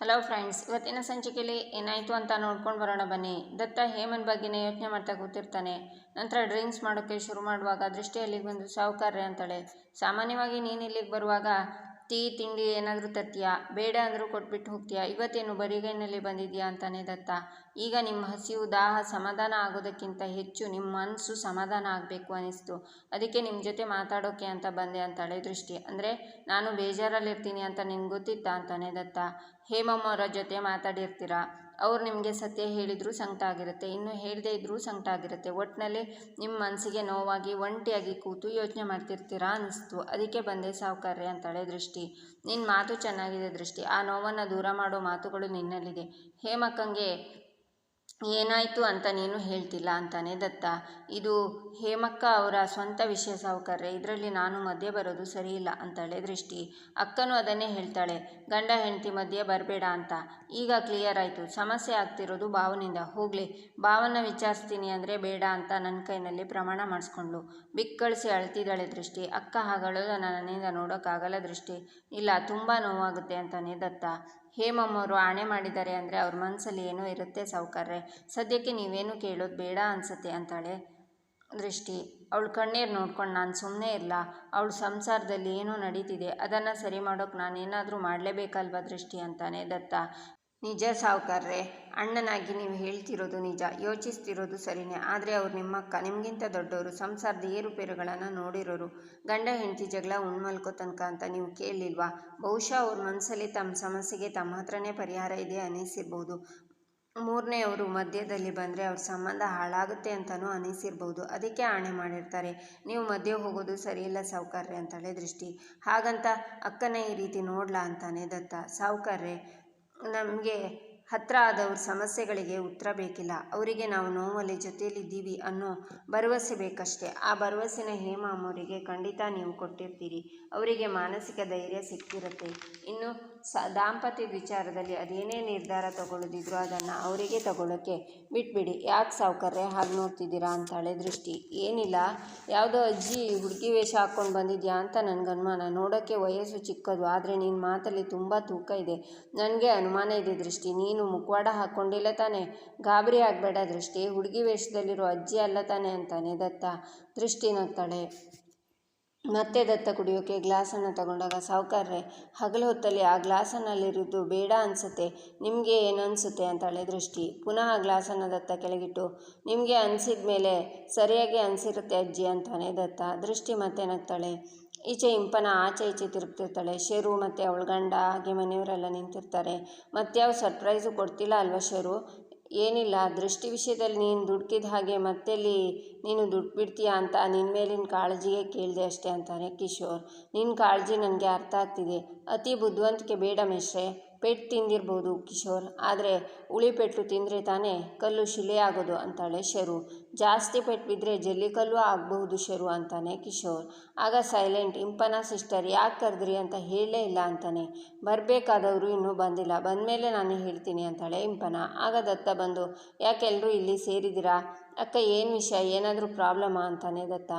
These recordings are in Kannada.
ಹಲೋ ಫ್ರೆಂಡ್ಸ್ ಇವತ್ತಿನ ಸಂಚಿಕೆಯಲ್ಲಿ ಏನಾಯಿತು ಅಂತ ನೋಡ್ಕೊಂಡು ಬರೋಣ ಬನ್ನಿ. ದತ್ತ ಹೇಮನ್ ಬಗ್ಗೆನೇ ಯೋಚನೆ ಮಾಡ್ತಾ ಕೂತಿರ್ತಾನೆ. ನಂತರ ಡ್ರಿಂಕ್ಸ್ ಮಾಡೋಕ್ಕೆ ಶುರು ಮಾಡುವಾಗ ದೃಷ್ಟಿ ಬಂದು ಸಾಹುಕಾರ್ಯ ಅಂತಾಳೆ. ಸಾಮಾನ್ಯವಾಗಿ ನೀನು ಇಲ್ಲಿಗೆ ಬರುವಾಗ ಟೀ, ತಿಂಡಿ ಏನಾದರೂ ತರ್ತೀಯಾ? ಬೇಡ ಅಂದರೂ ಕೊಟ್ಬಿಟ್ಟು ಹೋಗ್ತೀಯಾ? ಇವತ್ತೇನು ಬರಿಗೈನಲ್ಲಿ ಬಂದಿದ್ಯಾ ಅಂತಾನೆ ದತ್ತ? ಈಗ ನಿಮ್ಮ ಹಸಿವು ದಾಹ ಸಮಾಧಾನ ಆಗೋದಕ್ಕಿಂತ ಹೆಚ್ಚು ನಿಮ್ಮ ಮನಸ್ಸು ಸಮಾಧಾನ ಆಗಬೇಕು ಅನಿಸ್ತು. ಅದಕ್ಕೆ ನಿಮ್ಮ ಜೊತೆ ಮಾತಾಡೋಕೆ ಅಂತ ಬಂದೆ ಅಂತಾಳೆ ದೃಷ್ಟಿ ಅಂದರೆ ನಾನು ಬೇಜಾರಲ್ಲಿರ್ತೀನಿ ಅಂತ ನಿಮ್ಗೆ ಗೊತ್ತಿತ್ತಾ ಅಂತಾನೆ ದತ್ತ? ಹೇಮಮ್ಮ ಅವರ ಜೊತೆ ಮಾತಾಡಿರ್ತೀರಾ? ಅವ್ರು ನಿಮಗೆ ಸತ್ಯ ಹೇಳಿದರೂ ಸಂಕಟ ಆಗಿರುತ್ತೆ, ಇನ್ನು ಹೇಳದೇ ಇದ್ದರೂ ಸಂಕಟ ಆಗಿರುತ್ತೆ. ಒಟ್ಟಿನಲ್ಲಿ ನಿಮ್ಮ ಮನಸ್ಸಿಗೆ ನೋವಾಗಿ, ಒಂಟಿಯಾಗಿ ಕೂತು ಯೋಚನೆ ಮಾಡ್ತಿರ್ತೀರಾ ಅನ್ನಿಸ್ತು ಅದಕ್ಕೆ ಬಂದೆ ಸಾವುಕಾರ್ಯ ಅಂತಾಳೆ ದೃಷ್ಟಿ. ನಿನ್ನ ಮಾತು ಚೆನ್ನಾಗಿದೆ ದೃಷ್ಟಿ. ಆ ನೋವನ್ನು ದೂರ ಮಾಡೋ ಮಾತುಗಳು ನಿನ್ನಲ್ಲಿದೆ. ಹೇಮಕ್ಕಂಗೆ ಏನಾಯಿತು ಅಂತ ನೀನು ಹೇಳ್ತಿಲ್ಲ ಅಂತಾನೆ ದತ್ತ. ಇದು ಹೇಮಕ್ಕ ಅವರ ಸ್ವಂತ ವಿಷಯ ಸಾವುಕಾರ್ರೆ, ಇದರಲ್ಲಿ ನಾನು ಮಧ್ಯೆ ಬರೋದು ಸರಿಯಿಲ್ಲ ಅಂತಾಳೆ ದೃಷ್ಟಿ. ಅಕ್ಕನೂ ಅದನ್ನೇ ಹೇಳ್ತಾಳೆ, ಗಂಡ ಹೆಂಡತಿ ಮಧ್ಯೆ ಬರಬೇಡ ಅಂತ. ಈಗ ಕ್ಲಿಯರ್ ಆಯಿತು, ಸಮಸ್ಯೆ ಆಗ್ತಿರೋದು ಭಾವನಿಂದ. ಹೋಗಲಿ ಭಾವನ ವಿಚಾರಿಸ್ತೀನಿ ಅಂದರೆ ಬೇಡ ಅಂತ ನನ್ನ ಕೈನಲ್ಲಿ ಪ್ರಮಾಣ ಮಾಡಿಸ್ಕೊಂಡು ಬಿಕ್ಕಳಿಸಿ ಅಳ್ತಿದ್ದಾಳೆ ದೃಷ್ಟಿ. ಅಕ್ಕ ಹಾಗಳೋದನ್ನು ನನ್ನಿಂದ ನೋಡೋಕ್ಕಾಗಲ್ಲ ದೃಷ್ಟಿ. ಇಲ್ಲ, ತುಂಬ ನೋವಾಗುತ್ತೆ ಅಂತಾನೆ ದತ್ತ. ಹೇಮಮ್ಮವರು ಆಣೆ ಮಾಡಿದ್ದಾರೆ ಅಂದರೆ ಅವ್ರ ಮನಸ್ಸಲ್ಲಿ ಏನೋ ಇರುತ್ತೆ ಸೌಕರ್ಯ. ಸದ್ಯಕ್ಕೆ ನೀವೇನು ಕೇಳೋದು ಬೇಡ ಅನಿಸುತ್ತೆ ಅಂತಾಳೆ ದೃಷ್ಟಿ. ಅವಳು ಕಣ್ಣೀರು ನೋಡ್ಕೊಂಡು, ನಾನು ಸುಮ್ಮನೆ ಇರಲ್ಲ ಅವಳು ಸಂಸಾರದಲ್ಲಿ ಏನೋ ನಡೀತಿದೆ. ಅದನ್ನು ಸರಿ ಮಾಡೋಕೆ ನಾನೇನಾದರೂ ಮಾಡಲೇಬೇಕಲ್ವ ದೃಷ್ಟಿ? ಅಂತಾನೆ ದತ್ತ. ನಿಜ ಸಾವುಕಾರ್ರೆ, ಅಣ್ಣನಾಗಿ ನೀವು ಹೇಳ್ತಿರೋದು ನಿಜ, ಯೋಚಿಸ್ತಿರೋದು ಸರಿನೇ, ಆದರೆ ಅವ್ರು ನಿಮ್ಮಕ್ಕ, ನಿಮಗಿಂತ ದೊಡ್ಡವರು ಸಂಸಾರದ ಏರುಪೇರುಗಳನ್ನು ನೋಡಿರೋರು, ಗಂಡ ಹೆಂಡತಿ ಜಗಳ ಉಣ್ಮಲ್ಕೋ ತನಕ ಅಂತ ನೀವು ಕೇಳಲಿಲ್ವಾ ಬಹುಶಃ ಅವ್ರ ಮನಸ್ಸಲ್ಲಿ ತಮ್ಮ ಸಮಸ್ಯೆಗೆ ತಮ್ಮ ಹತ್ರನೇ ಪರಿಹಾರ ಇದೆ ಅನ್ನಿಸಿರ್ಬೋದು. ಮೂರನೆಯವರು ಮಧ್ಯದಲ್ಲಿ ಬಂದರೆ ಅವ್ರ ಸಂಬಂಧ ಹಾಳಾಗುತ್ತೆ ಅಂತಲೂ ಅನಿಸಿರ್ಬೋದು ಅದಕ್ಕೆ ಆಣೆ ಮಾಡಿರ್ತಾರೆ. ನೀವು ಮಧ್ಯೆ ಹೋಗೋದು ಸರಿಯಿಲ್ಲ ಸಾವುಕಾರ್ರೆ ಅಂತಲೇ ದೃಷ್ಟಿ. ಹಾಗಂತ ಅಕ್ಕನ ಈ ರೀತಿ ನೋಡ್ಲಾ ಅಂತಾನೆ ದತ್ತ. ಸಾವುಕಾರ್ರೆ ನಮಗೆ ಹತ್ರ ಆದವ್ರ ಸಮಸ್ಯೆಗಳಿಗೆ ಉತ್ತರ ಬೇಕಿಲ್ಲ. ಅವರಿಗೆ ನಾವು ನೋವಲ್ಲಿ ಜೊತೆಯಲ್ಲಿದ್ದೀವಿ ಅನ್ನೋ ಭರವಸೆ ಬೇಕಷ್ಟೇ. ಆ ಭರವಸೆನ ಹೇಮ ಅಮ್ಮವರಿಗೆ ಖಂಡಿತ ನೀವು ಕೊಟ್ಟಿರ್ತೀರಿ. ಅವರಿಗೆ ಮಾನಸಿಕ ಧೈರ್ಯ ಸಿಕ್ತಿರುತ್ತೆ ಇನ್ನು ಸ ದಾಂಪತ್ಯದ ವಿಚಾರದಲ್ಲಿ ಅದೇನೇ ನಿರ್ಧಾರ ತಗೊಳ್ಳೋದಿದ್ರು ಅದನ್ನು ಅವರಿಗೆ ತಗೊಳ್ಳೋಕ್ಕೆ ಬಿಟ್ಬಿಡಿ. ಯಾಕೆ ಸಾವುಕಾರ್ರೆ ಹಾಗೆ ನೋಡ್ತಿದ್ದೀರಾ ಅಂತಾಳೆ ದೃಷ್ಟಿ. ಏನಿಲ್ಲ. ಯಾವುದೋ ಅಜ್ಜಿ ಹುಡುಗಿ ವೇಷ ಹಾಕ್ಕೊಂಡು ಬಂದಿದ್ಯಾ ಅಂತ ನನಗೆ ಅನುಮಾನ. ನೋಡೋಕ್ಕೆ ವಯಸ್ಸು ಚಿಕ್ಕದು, ಆದರೆ ನಿನ್ನ ಮಾತಲ್ಲಿ ತುಂಬ ತೂಕ ಇದೆ. ನನಗೆ ಅನುಮಾನ ಇದೆ ದೃಷ್ಟಿ. ನೀನು ಮುಖವಾಡ ಹಾಕ್ಕೊಂಡಿಲ್ಲ ತಾನೆ? ಗಾಬರಿ ಆಗಬೇಡ ದೃಷ್ಟಿ. ಹುಡುಗಿ ವೇಷದಲ್ಲಿರೋ ಅಜ್ಜಿ ಅಲ್ಲ ತಾನೆ ಅಂತಾನೆ ದತ್ತ ದೃಷ್ಟಿ ನಗ್ತಾಳೆ. ಮತ್ತೆ ದತ್ತ ಕುಡಿಯೋಕೆ ಗ್ಲಾಸನ್ನು ತಗೊಂಡಾಗ ಸಾವುಕಾರ್ರೆ, ಹಗಲು ಹೊತ್ತಲ್ಲಿ ಆ ಗ್ಲಾಸನ್ನಲ್ಲಿರೋದು ಬೇಡ ಅನಿಸುತ್ತೆ, ನಿಮಗೆ ಏನು ಅನಿಸುತ್ತೆ ಅಂತಾಳೆ ದೃಷ್ಟಿ. ಪುನಃ ಗ್ಲಾಸನ್ನು ದತ್ತ ಕೆಳಗಿಟ್ಟು, ನಿಮಗೆ ಅನಿಸಿದ ಮೇಲೆ ಸರಿಯಾಗಿ ಅನಿಸಿರುತ್ತೆ ಅಜ್ಜಿ ಅಂತಾನೆ ದತ್ತ. ದೃಷ್ಟಿ ಮತ್ತೆ ನಗ್ತಾಳೆ. ಈಚೆ ಇಂಪನ, ಆಚೆ ಈಚೆ ತಿರುಗ್ತಿರ್ತಾಳೆ. ಶೇರು ಮತ್ತು ಅವಳ ಗಂಡ ಹಾಗೆ ಮನೆಯವರೆಲ್ಲ ನಿಂತಿರ್ತಾರೆ. ಮತ್ಯಾವ ಸರ್ಪ್ರೈಸು ಕೊಡ್ತಿಲ್ಲ ಅಲ್ವಾ ಶೇರು? ಏನಿಲ್ಲ, ದೃಷ್ಟಿ ವಿಷಯದಲ್ಲಿ ನೀನು ದುಡ್ಕಿದ ಹಾಗೆ ಮತ್ತೆಲ್ಲಿ ನೀನು ದುಡ್ಡು ಬಿಡ್ತೀಯಾ ಅಂತ ನಿನ್ನ ಮೇಲಿನ ಕಾಳಜಿಗೆ ಕೇಳಿದೆ ಅಷ್ಟೇ ಅಂತಾನೆ ಕಿಶೋರ್. ನಿನ್ನ ಕಾಳಜಿ ನನಗೆ ಅರ್ಥ ಆಗ್ತಿದೆ. ಅತಿ ಬುದ್ಧಿವಂತಿಕೆ ಬೇಡ ಮಿಶ್ರೆ ಪೆಟ್ಟು ತಿಂದಿರ್ಬೋದು ಕಿಶೋರ್. ಆದರೆ ಉಳಿ ಪೆಟ್ಟು ತಿಂದರೆ ತಾನೇ ಕಲ್ಲು ಶಿಲೆ ಆಗೋದು ಅಂತಾಳೆ ಶರು. ಜಾಸ್ತಿ ಪೆಟ್ಟು ಬಿದ್ದರೆ ಜಲ್ಲಿಕಲ್ಲು ಆಗಬಹುದು ಶರು ಅಂತಾನೆ ಕಿಶೋರ್. ಆಗ ಸೈಲೆಂಟ್, ಇಂಪನ ಸಿಸ್ಟರ್, ಯಾಕೆ ಕರೆದ್ರಿ ಅಂತ ಹೇಳೇ ಇಲ್ಲ ಅಂತಾನೆ. ಬರಬೇಕಾದವರು ಇನ್ನೂ ಬಂದಿಲ್ಲ. ಬಂದಮೇಲೆ ನಾನು ಹೇಳ್ತೀನಿ ಅಂತಾಳೆ ಇಂಪನ. ಆಗ ದತ್ತ ಬಂದು ಯಾಕೆಲ್ಲರೂ ಇಲ್ಲಿ ಸೇರಿದ್ದೀರಾ? ಅಕ್ಕ, ಏನು ವಿಷಯ? ಏನಾದರೂ ಪ್ರಾಬ್ಲಮಾ? ಅಂತಾನೆ ದತ್ತ.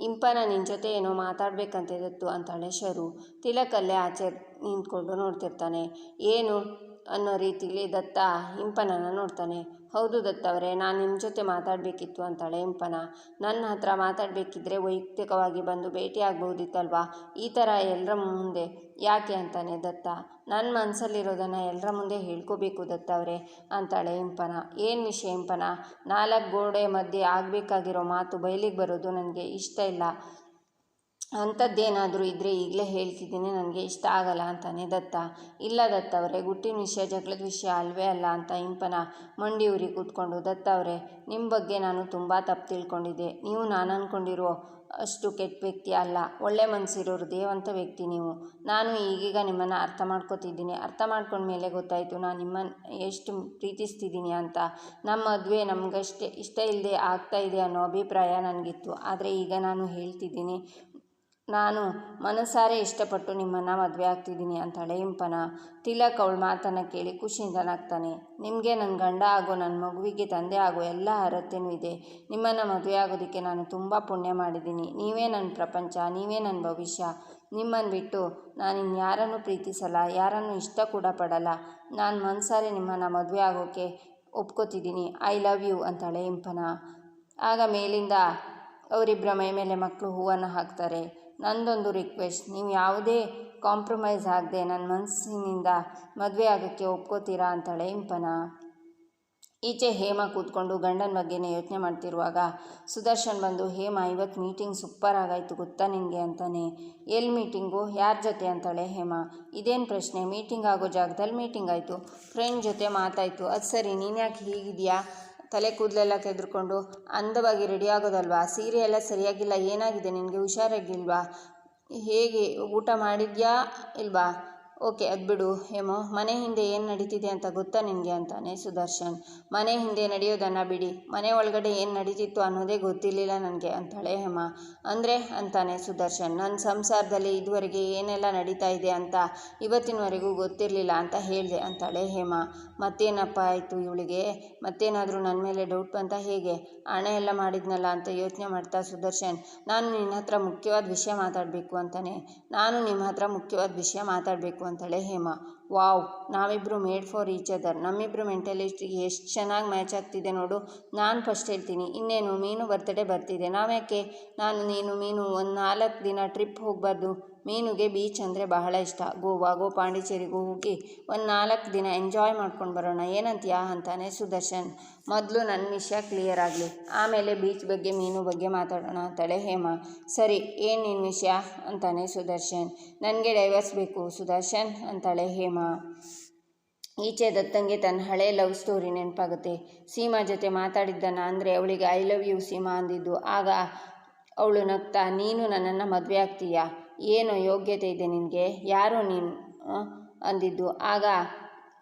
ಇಂಪನ ನಿನ್ನ ಜೊತೆ ಏನೋ ಮಾತಾಡಬೇಕಂತ ದತ್ತು ಅಂತಾಳೆ ಶರು. ತಿಲಕಲ್ಲೇ ಆಚೆ ನಿಂತ್ಕೊಂಡು ನೋಡ್ತಿರ್ತಾನೆ. ಏನು? ಅನ್ನೋ ರೀತಿಲಿ ದತ್ತ ಇಂಪನನ ನೋಡ್ತಾನೆ. ಹೌದು ದತ್ತವರೇ, ನಾನು ನಿಮ್ಮ ಜೊತೆ ಮಾತಾಡಬೇಕಿತ್ತು ಅಂತಾಳೆ ಇಂಪನ. ನನ್ನ ಹತ್ರ ಮಾತಾಡಬೇಕಿದ್ರೆ ವೈಯಕ್ತಿಕವಾಗಿ ಬಂದು ಭೇಟಿ ಆಗ್ಬೋದಿತ್ತಲ್ವಾ ಈ ಥರ ಎಲ್ಲರ ಮುಂದೆ. ಯಾಕೆ ಅಂತಾನೆ ದತ್ತ. ನನ್ನ ಮನಸ್ಸಲ್ಲಿರೋದನ್ನು ಎಲ್ಲರ ಮುಂದೆ ಹೇಳ್ಕೋಬೇಕು ದತ್ತವರೇ, ಅಂತಾಳೆ ಇಂಪನ. ಏನು ವಿಷಯ ನಾಲ್ಕು ಗೋಡೆ ಮಧ್ಯೆ ಆಗಬೇಕಾಗಿರೋ ಮಾತು ಬಯಲಿಗೆ ಬರೋದು ನನಗೆ ಇಷ್ಟ ಇಲ್ಲ. ಅಂಥದ್ದೇನಾದರೂ ಇದ್ದರೆ ಈಗಲೇ ಹೇಳ್ತಿದ್ದೀನಿ, ನನಗೆ ಇಷ್ಟ ಆಗಲ್ಲ ಅಂತಾನೆ ದತ್ತ. ಇಲ್ಲ ದತ್ತ ಅವರೇ ಗುಟ್ಟಿನ ವಿಷಯ ಜಗಳದ ವಿಷಯ ಅಲ್ವೇ ಅಲ್ಲ ಅಂತ ಇಂಪನ ಮಂಡಿ ಉರಿ ಕೂತ್ಕೊಂಡು, ದತ್ತ ಅವರೇ ನಿಮ್ಮ ಬಗ್ಗೆ ನಾನು ತುಂಬ ತಪ್ಪು ತಿಳ್ಕೊಂಡಿದ್ದೆ. ನೀವು ನಾನು ಅಂದ್ಕೊಂಡಿರೋ ಅಷ್ಟು ಕೆಟ್ಟ ವ್ಯಕ್ತಿ ಅಲ್ಲ. ಒಳ್ಳೆ ಮನಸ್ಸಿರೋರು ದೇವಂತ ವ್ಯಕ್ತಿ ನೀವು. ನಾನು ಈಗೀಗ ನಿಮ್ಮನ್ನು ಅರ್ಥ ಮಾಡ್ಕೋತಿದ್ದೀನಿ. ಅರ್ಥ ಮಾಡ್ಕೊಂಡ ಮೇಲೆ ಗೊತ್ತಾಯಿತು, ನಾನು ನಿಮ್ಮನ್ನು ಎಷ್ಟು ಪ್ರೀತಿಸ್ತಿದ್ದೀನಿ ಅಂತ. ನಮ್ಮ ಮದುವೆ ನಮಗಷ್ಟೇ, ಇಷ್ಟ ಇಲ್ಲದೆ ಆಗ್ತಾ ಇದೆ ಅನ್ನೋ ಅಭಿಪ್ರಾಯ ನನಗಿತ್ತು. ಆದರೆ ಈಗ ನಾನು ಹೇಳ್ತಿದ್ದೀನಿ ನಾನು ಮನಸಾರೆ ಇಷ್ಟಪಟ್ಟು ನಿಮ್ಮನ್ನು ಮದುವೆ ಆಗ್ತಿದ್ದೀನಿ ಅಂತಾಳೆ ಇಂಪನ. ತಿಲಕ್ ಅವಳ ಮಾತನ್ನು ಕೇಳಿ ಖುಷಿಯಿಂದ ನಗ್ತಾನೆ ನಿಮಗೆ ನನ್ನ ಗಂಡ ಆಗೋ ನನ್ನ ಮಗುವಿಗೆ ತಂದೆ ಆಗೋ ಎಲ್ಲ ಅರ್ಹತೆಯೂ ಇದೆ. ನಿಮ್ಮನ್ನು ಮದುವೆ ಆಗೋದಕ್ಕೆ ನಾನು ತುಂಬ ಪುಣ್ಯ ಮಾಡಿದ್ದೀನಿ. ನೀವೇ ನನ್ನ ಪ್ರಪಂಚ, ನೀವೇ ನನ್ನ ಭವಿಷ್ಯ. ನಿಮ್ಮನ್ನು ಬಿಟ್ಟು ನಾನು ಇನ್ಯಾರನ್ನು ಪ್ರೀತಿಸಲ್ಲ, ಯಾರನ್ನು ಇಷ್ಟ ಕೂಡ ಪಡಲ್ಲ. ನಾನು ಮನಸಾರೆ ನಿಮ್ಮನ್ನು ಮದುವೆ ಆಗೋಕ್ಕೆ ಒಪ್ಕೋತಿದ್ದೀನಿ. ಐ ಲವ್ ಯು ಅಂತಾಳೆ ಇಂಪನ. ಆಗ ಮೇಲಿಂದ ಅವರಿಬ್ಬರ ಮೈ ಮೇಲೆ ಮಕ್ಕಳು ಹೂವನ್ನು ಹಾಕ್ತಾರೆ. ನಂದೊಂದು ರಿಕ್ವೆಸ್ಟ್ ನೀವು ಯಾವುದೇ ಕಾಂಪ್ರಮೈಸ್ ಆಗದೆ ನನ್ನ ಮನಸ್ಸಿನಿಂದ ಮದುವೆ ಆಗೋಕ್ಕೆ ಒಪ್ಕೋತೀರಾ ಅಂತಾಳೆ ಇಂಪನ. ಈಚೆ ಹೇಮ ಕೂತ್ಕೊಂಡು ಗಂಡನ ಬಗ್ಗೆನೇ ಯೋಚನೆ ಮಾಡ್ತಿರುವಾಗ ಸುದರ್ಶನ್ ಬಂದು, ಹೇಮ ಇವತ್ತು ಮೀಟಿಂಗ್ ಸೂಪರ್ ಆಗಾಯಿತು ಗೊತ್ತಾ ನಿನಗೆ ಅಂತಾನೆ. ಎಲ್ಲಿ ಮೀಟಿಂಗು ಯಾರ ಜೊತೆ ಅಂತಾಳೆ ಹೇಮ. ಇದೇನು ಪ್ರಶ್ನೆ? ಮೀಟಿಂಗ್ ಆಗೋ ಜಾಗದಲ್ಲಿ ಮೀಟಿಂಗ್ ಆಯಿತು. ಫ್ರೆಂಡ್ ಜೊತೆ ಮಾತಾಯಿತು. ಅದು ಸರಿ ನೀನು ಯಾಕೆ ಹೀಗಿದೆಯಾ? ತಲೆ ಕೂದಲೆಲ್ಲ ತೆಗೆದುಕೊಂಡು ಅಂದವಾಗಿ ರೆಡಿ ಆಗೋದಲ್ವಾ? ಸೀರೆ ಎಲ್ಲ ಸರಿಯಾಗಿಲ್ಲ, ಏನಾಗಿದೆ? ನಿನಗೆ ಹುಷಾರಾಗಿಲ್ವಾ? ಹೇಗೆ? ಊಟ ಮಾಡಿದ್ಯಾ ಇಲ್ವಾ? ಓಕೆ, ಅದು ಬಿಡು ಹೇಮೋ. ಮನೆ ಹಿಂದೆ ಏನು ನಡೀತಿದೆ ಅಂತ ಗೊತ್ತಾ ನಿನಗೆ ಅಂತಾನೆ ಸುದರ್ಶನ್. ಮನೆ ಹಿಂದೆ ನಡೆಯೋದನ್ನು ಬಿಡಿ. ಮನೆ ಒಳಗಡೆ ಏನು ನಡೀತಿತ್ತು ಅನ್ನೋದೇ ಗೊತ್ತಿರಲಿಲ್ಲ ನನಗೆ ಅಂತಾಳೆ ಹೇಮ. ಅಂದರೆ ಅಂತಾನೆ ಸುದರ್ಶನ್ ನನ್ನ ಸಂಸಾರದಲ್ಲಿ ಇದುವರೆಗೆ ಏನೆಲ್ಲ ನಡೀತಾ ಇದೆ ಅಂತ ಇವತ್ತಿನವರೆಗೂ ಗೊತ್ತಿರಲಿಲ್ಲ ಅಂತ ಹೇಳಿದೆ ಅಂತಾಳೆ ಹೇಮ. ಮತ್ತೇನಪ್ಪ ಆಯಿತು ಇವಳಿಗೆ? ಮತ್ತೇನಾದರೂ ನನ್ನ ಮೇಲೆ ಡೌಟ್ ಬಂತ ಹೇಗೆ? ಹಣ ಎಲ್ಲ ಮಾಡಿದ್ನಲ್ಲ ಅಂತ ಯೋಚನೆ ಮಾಡ್ತಾ ಸುದರ್ಶನ್, ನಾನು ನಿನ್ನ ಹತ್ರ ಮುಖ್ಯವಾದ ವಿಷಯ ಮಾತಾಡಬೇಕು ಅಂತಾನೆ. ನಾನು ನಿಮ್ಮ ಹತ್ರ ಮುಖ್ಯವಾದ ವಿಷಯ ಮಾತಾಡಬೇಕು ಅಂತಾಳೆ ಹೇಮ. ವಾವ್ ನಾವಿಬ್ಬರು ಮೇಡ್ ಫಾರ್ ಈಚ್ ಅದರ್. ನಮ್ಮಿಬ್ಬರು ಮೆಂಟಲಿಸ್ಟಿಗೆ ಎಷ್ಟು ಚೆನ್ನಾಗಿ ಮ್ಯಾಚ್ ಆಗ್ತಿದೆ ನೋಡು. ನಾನು ಫಸ್ಟ್ ಹೇಳ್ತೀನಿ, ಇನ್ನೇನು ಮೀನು ಬರ್ತಡೇ ಬರ್ತಿದೆ. ನಾವ್ಯಾಕೆ? ನಾನು ನೀನು ಮೀನು ಒಂದು ನಾಲ್ಕು ದಿನ ಟ್ರಿಪ್ ಹೋಗಬಾರ್ದು. ಮೀನುಗೆ ಬೀಚ್ ಅಂದರೆ ಬಹಳ ಇಷ್ಟ. ಗೋವಾಗೋ ಪಾಂಡಿಚೇರಿಗೂ ಹೋಗಿ ಒಂದು ನಾಲ್ಕು ದಿನ ಎಂಜಾಯ್ ಮಾಡ್ಕೊಂಡು ಬರೋಣ. ಏನಂತೀಯಾ ಅಂತಾನೆ ಸುದರ್ಶನ್. ಮೊದಲು ನನ್ನ ವಿಷಯ ಕ್ಲಿಯರ್ ಆಗಲಿ. ಆಮೇಲೆ ಬೀಚ್ ಬಗ್ಗೆ, ಮೀನು ಬಗ್ಗೆ ಮಾತಾಡೋಣ ಅಂತಾಳೆ ಹೇಮ. ಸರಿ, ಏನು ನಿನ್ನ ವಿಷಯ? ಅಂತಾನೆ ಸುದರ್ಶನ್. ನನಗೆ ಡೈವರ್ಸ್ ಬೇಕು ಸುದರ್ಶನ್, ಅಂತಾಳೆ ಹೇಮ. ಈಚೆ ದತ್ತಂಗೆ ತನ್ನ ಹಳೆ ಲವ್ ಸ್ಟೋರಿ ನೆನಪಾಗುತ್ತೆ. ಸೀಮಾ ಜೊತೆ ಮಾತಾಡಿದ್ದನ್ನು ಅಂದರೆ ಅವಳಿಗೆ ಐ ಲವ್ ಯು ಸೀಮಾ ಅಂದಿದ್ದು. ಆಗ ಅವಳು ನಗ್ತಾ, ನೀನು ನನ್ನನ್ನು ಮದುವೆ ಆಗ್ತೀಯಾ? ಏನು ಯೋಗ್ಯತೆ ಇದೆ ನಿನಗೆ? ಯಾರು ನೀನು ಅಂದಿದ್ದು? ಆಗ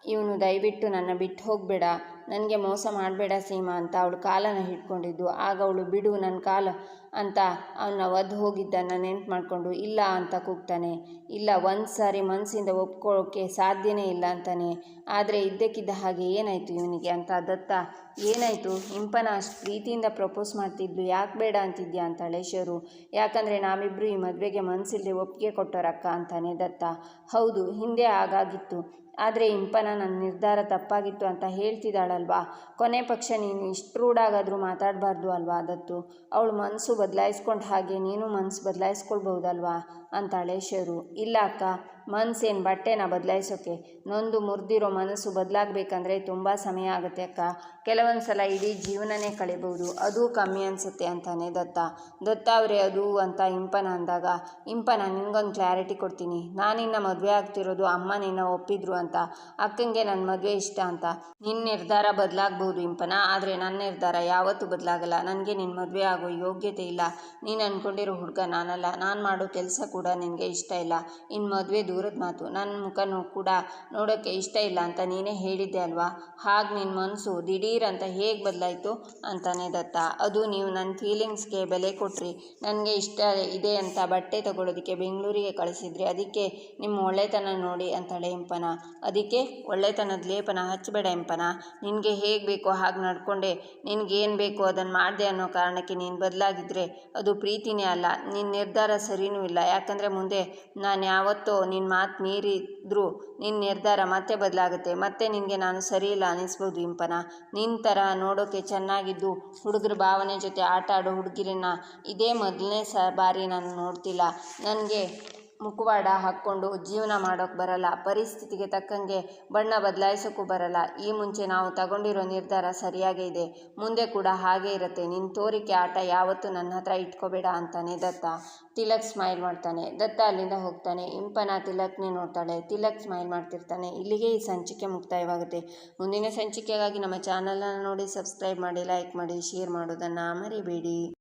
ಇವನು ದಯವಿಟ್ಟು ನನ್ನ ಬಿಟ್ಟು ಹೋಗಬೇಡ. ನನಗೆ ಮೋಸ ಮಾಡಬೇಡ ಸೀಮಾ ಅಂತ ಅವಳು ಕಾಲನ್ನು ಹಿಡ್ಕೊಂಡಿದ್ದು. ಆಗ ಅವಳು ಬಿಡು ನನ್ನ ಕಾಲ ಅಂತ ಅವನ ಒದ್ದು ಹೋಗಿದ್ದನ್ನು ನೆನ್ಪು ಮಾಡಿಕೊಂಡು ಇಲ್ಲ ಅಂತ ಕೂಗ್ತಾನೆ. ಇಲ್ಲ ಒಂದು ಸಾರಿ ಮನಸ್ಸಿಂದ ಒಪ್ಕೊಳ್ಳೋಕ್ಕೆ ಸಾಧ್ಯನೇ ಇಲ್ಲ ಅಂತಾನೆ. ಆದರೆ ಇದ್ದಕ್ಕಿದ್ದ ಹಾಗೆ ಏನಾಯಿತು ಇವನಿಗೆ ಅಂತ ದತ್ತ, ಏನಾಯಿತು? ಇಂಪನ ಅಷ್ಟು ಪ್ರೀತಿಯಿಂದ ಪ್ರಪೋಸ್ ಮಾಡ್ತಿದ್ಲು, ಯಾಕೆ ಬೇಡ ಅಂತಿದ್ಯಾ ಅಂತ ಶರು. ಯಾಕಂದರೆ ನಾವಿಬ್ಬರು ಈ ಮದುವೆಗೆ ಮನಸ್ಸಿಲ್ಲದೆ ಒಪ್ಪಿಗೆ ಕೊಟ್ಟೋರಕ್ಕ ಅಂತಾನೆ ದತ್ತ. ಹೌದು, ಹಿಂದೆ ಆಗಾಗಿತ್ತು ಆದರೆ ಇಂಪನ ನನ್ನ ನಿರ್ಧಾರ ತಪ್ಪಾಗಿತ್ತು ಅಂತ ಹೇಳ್ತಿದ್ದಾಳಲ್ವಾ? ಕೊನೆ ಪಕ್ಷ ನೀನು ಇಷ್ಟು ರೂಢಾಗಾದರೂ ಮಾತಾಡಬಾರ್ದು ಅಲ್ವಾ ಅದತ್ತು? ಅವಳು ಮನಸ್ಸು ಬದಲಾಯಿಸ್ಕೊಂಡು ಹಾಗೆ ನೀನು ಮನಸ್ಸು ಬದಲಾಯಿಸ್ಕೊಳ್ಬಹುದಲ್ವಾ? ಅಂತಾಳೆ ಶರು. ಇಲ್ಲ ಅಕ್ಕ ಮನಸ್ಸೇನು ಬಟ್ಟೆನ ಬದಲಾಯಿಸೋಕ್ಕೆ ನೊಂದು ಮುರಿದಿರೋ ಮನಸ್ಸು ಬದಲಾಗಬೇಕಂದ್ರೆ ತುಂಬ ಸಮಯ ಆಗುತ್ತೆ ಅಕ್ಕ. ಕೆಲವೊಂದು ಸಲ ಇಡೀ ಜೀವನನೇ ಕಳಿಬಹುದು. ಅದು ಕಮ್ಮಿ ಅನಿಸುತ್ತೆ ಅಂತಾನೆ ದತ್ತ. ದತ್ತ ಅವರೇ, ಅದು ಅಂತ ಇಂಪನ ಅಂದಾಗ, ಇಂಪನ, ನಿನ್ಗೊಂದು ಕ್ಲಾರಿಟಿ ಕೊಡ್ತೀನಿ. ನಾನಿನ್ನ ಮದುವೆ ಆಗ್ತಿರೋದು ಅಮ್ಮ ನಿನ್ನ ಒಪ್ಪಿದ್ರು ಅಂತ. ಅಕ್ಕಂಗೆ ನನ್ನ ಮದುವೆ ಇಷ್ಟ ಅಂತ. ನಿನ್ನ ನಿರ್ಧಾರ ಬದಲಾಗ್ಬೋದು ಇಂಪನ. ಆದರೆ ನನ್ನ ನಿರ್ಧಾರ ಯಾವತ್ತೂ ಬದಲಾಗಲ್ಲ. ನನಗೆ ನಿನ್ನ ಮದುವೆ ಆಗೋ ಯೋಗ್ಯತೆ ಇಲ್ಲ. ನೀನು ಅಂದ್ಕೊಂಡಿರೋ ಹುಡುಗ ನಾನಲ್ಲ. ನಾನು ಮಾಡೋ ಕೆಲಸ ಕೂಡ ನಿನಗೆ ಇಷ್ಟ ಇಲ್ಲ. ಇನ್ನು ಮದುವೆ ದೂರದ ಮಾತು. ನನ್ನ ಮುಖನೂ ಕೂಡ ನೋಡೋಕ್ಕೆ ಇಷ್ಟ ಇಲ್ಲ ಅಂತ ನೀನೇ ಹೇಳಿದ್ದೆ ಅಲ್ವಾ? ಹಾಗೆ ನಿನ್ನ ಮನಸ್ಸು ದಿಢೀರ್ ಅಂತ ಹೇಗೆ ಬದಲಾಯಿತು ಅಂತಾನೆ ದತ್ತ. ಅದು ನೀವು ನನ್ನ ಫೀಲಿಂಗ್ಸ್ಗೆ ಬೆಲೆ ಕೊಟ್ರಿ. ನನಗೆ ಇಷ್ಟ ಇದೆ ಅಂತ ಬಟ್ಟೆ ತಗೊಳ್ಳೋದಕ್ಕೆ ಬೆಂಗಳೂರಿಗೆ ಕಳಿಸಿದ್ರಿ ಅದಕ್ಕೆ ನಿಮ್ಮ ಒಳ್ಳೆತನ ನೋಡಿ ಅಂತಾಳೆ ಎಂಪನ ಅದಕ್ಕೆ ಒಳ್ಳೆತನದ ಲೇಪನ ಹಚ್ಚಬೇಡ ಎಂಪನ ನಿನಗೆ ಹೇಗೆ ಬೇಕೋ ಹಾಗೆ ನಡ್ಕೊಂಡೆ. ನಿನಗೇನು ಬೇಕೋ ಅದನ್ನು ಮಾಡಿದೆ ಅನ್ನೋ ಕಾರಣಕ್ಕೆ ನೀನು ಬದಲಾಗಿದ್ದರೆ ಅದು ಪ್ರೀತಿನೇ ಅಲ್ಲ. ನಿನ್ನ ನಿರ್ಧಾರ ಸರಿನೂ ಇಲ್ಲ. ಯಾಕಂದರೆ ಮುಂದೆ ನಾನು ಯಾವತ್ತೋ ನಿನ್ನ ಮಾತು ಮೀರಿದ್ರು ನಿನ್ನ ನಿರ್ಧಾರ ಮತ್ತೆ ಬದಲಾಗುತ್ತೆ. ಮತ್ತೆ ನಿನಗೆ ನಾನು ಸರಿ ಇಲ್ಲ ಅನ್ನಿಸ್ಬೋದು ಇಂಪನ. ನಿನ್ನ ಥರ ನೋಡೋಕೆ ಚೆನ್ನಾಗಿದ್ದು ಹುಡುಗರ ಭಾವನೆ ಜೊತೆ ಆಟ ಆಡೋ ಹುಡುಗಿರನ್ನ ಇದೇ ಮೊದಲನೇ ಸ ಬಾರಿ ನಾನು ನೋಡ್ತಿಲ್ಲ. ನನಗೆ ಮುಖವಾಡ ಹಾಕ್ಕೊಂಡು ಜೀವನ ಮಾಡೋಕ್ಕೆ ಬರಲ್ಲ. ಪರಿಸ್ಥಿತಿಗೆ ತಕ್ಕಂಗೆ ಬಣ್ಣ ಬದಲಾಯಿಸೋಕ್ಕೂ ಬರಲ್ಲ. ಈ ಮುಂಚೆ ನಾವು ತಗೊಂಡಿರೋ ನಿರ್ಧಾರ ಸರಿಯಾಗೇ ಇದೆ. ಮುಂದೆ ಕೂಡ ಹಾಗೇ ಇರುತ್ತೆ. ನಿನ್ನ ತೋರಿಕೆ ಆಟ ಯಾವತ್ತೂ ನನ್ನ ಹತ್ರ ಇಟ್ಕೋಬೇಡ ಅಂತಾನೆ ದತ್ತ. ತಿಲಕ್ ಸ್ಮೈಲ್ ಮಾಡ್ತಾನೆ. ದತ್ತ ಅಲ್ಲಿಂದ ಹೋಗ್ತಾನೆ. ಇಂಪನ ತಿಲಕ್ನೇ ನೋಡ್ತಾಳೆ. ತಿಲಕ್ ಸ್ಮೈಲ್ ಮಾಡ್ತಿರ್ತಾನೆ. ಇಲ್ಲಿಗೆ ಈ ಸಂಚಿಕೆ ಮುಕ್ತಾಯವಾಗುತ್ತೆ. ಮುಂದಿನ ಸಂಚಿಕೆಗಾಗಿ ನಮ್ಮ ಚಾನಲನ್ನು ನೋಡಿ, ಸಬ್ಸ್ಕ್ರೈಬ್ ಮಾಡಿ, ಲೈಕ್ ಮಾಡಿ, ಶೇರ್ ಮಾಡೋದನ್ನು ಮರಿಬೇಡಿ.